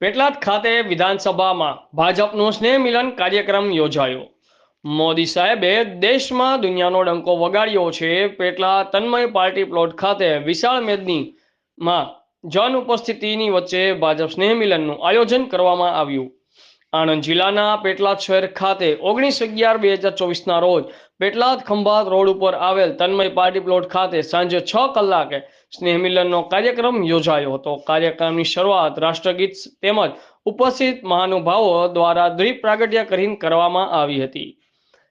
પેટલાદ ખાતે વિધાનસભામાં ભાજપનું સ્નેહ મિલન કાર્યક્રમ યોજાયો. મોદી સાહેબે દેશમાં દુનિયાનો ડંકો વગાડ્યો છે. પેટલા તન્મય પાર્ટી પ્લોટ ખાતે વિશાળ મેદનીમાં જન ઉપસ્થિતિની વચ્ચે ભાજપ સ્નેહ મિલનનું આયોજન કરવામાં આવ્યું. આણંદ જિલ્લાના પેટલાદ શહેર ખાતે ઓગણીસ અગિયાર બે હજાર ચોવીસના રોજ પેટલાદ ખંભાત રોડ ઉપર આવેલ તન્મય પાર્ટી પ્લોટ ખાતે સાંજે છ કલાકે સ્નેહ મિલનનો કાર્યક્રમ યોજાયો હતો. કાર્યક્રમની શરૂઆત રાષ્ટ્રગીત તેમજ ઉપસ્થિત મહાનુભાવો દ્વારા દ્વીપ પ્રાગટ્ય કરીને કરવામાં આવી હતી.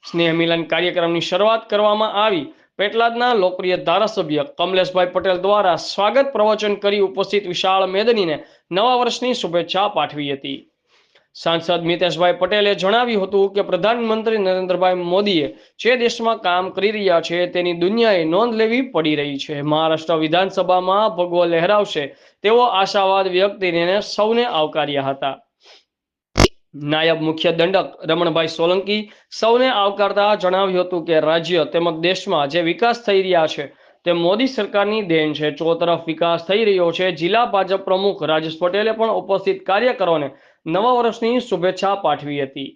સ્નેહ મિલન કાર્યક્રમની શરૂઆત કરવામાં આવી પેટલાદના લોકપ્રિય ધારાસભ્ય કમલેશભાઈ પટેલ દ્વારા સ્વાગત પ્રવચન કરી ઉપસ્થિત વિશાળ મેદનીને નવા વર્ષની શુભેચ્છા પાઠવી હતી. સાંસદ મિતેશભાઈ પટેલે જણાવ્યું હતું કે પ્રધાનમંત્રી નરેન્દ્રભાઈ મોદીએ જે દેશમાં કામ કરી રહ્યા છે તેની દુનિયાએ નોંધ લેવી પડી રહી છે. મહારાષ્ટ્ર વિધાનસભામાં ભગવો લહેરાવશે તેવો આશાવાદ વ્યક્ત કરીને સૌને આવકાર્યા હતા. નાયબ મુખ્ય દંડક રમણભાઈ સોલંકી સૌને આવકારતા જણાવ્યું હતું કે રાજ્ય તેમજ દેશમાં જે વિકાસ થઈ રહ્યા છે તે મોદી સરકારની દેન છે. ચોતરફ વિકાસ થઈ રહ્યો છે. જિલ્લા ભાજપ પ્રમુખ રાજેશ પટેલે પણ ઉપસ્થિત કાર્યકરોને નવા વર્ષની શુભેચ્છા પાઠવી હતી.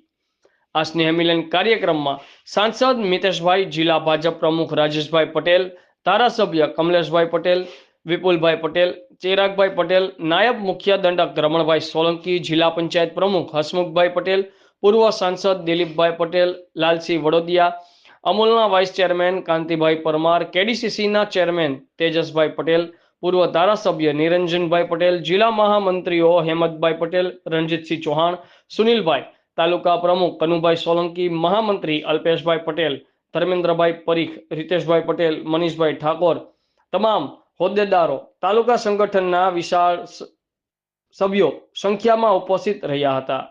આ સ્નેહમિલન કાર્યક્રમમાં સાંસદ મિતેશભાઈ, જિલ્લા ભાજપ પ્રમુખ રાજેશભાઈ પટેલ, ધારાસભ્ય કમલેશભાઈ પટેલ, વિપુલભાઈ પટેલ, ચિરાગભાઈ પટેલ, નાયબ મુખ્ય દંડક રમણભાઈ સોલંકી, જિલ્લા પંચાયત પ્રમુખ હસમુખભાઈ પટેલ, પૂર્વ સાંસદ દિલીપભાઈ પટેલ, લાલસિંહ વડોદિયા, અમૂલના વાઇસ ચેરમેન કાંતિભાઈ પરમાર, કેડીસીસીના ચેરમેન તેજસભાઈ પટેલ પૂર્વ ધારાસભ્ય નિરંજનભાઈ પટેલ, જિલ્લા મહામંત્રીઓ હેમંતભાઈ પટેલ, રણજીતસિંહ ચૌહાણ, સુનિલભાઈ તાલુકા પ્રમુખ કનુભાઈ સોલંકી, મહામંત્રી અલ્પેશભાઈ પટેલ, ધર્મેન્દ્રભાઈ પરીખ, રીતેશભાઈ પટેલ, મનીષભાઈ ઠાકોર, તમામ હોદ્દેદારો તાલુકા સંગઠનના વિશાળ સભ્યો સંખ્યામાં ઉપસ્થિત રહ્યા હતા.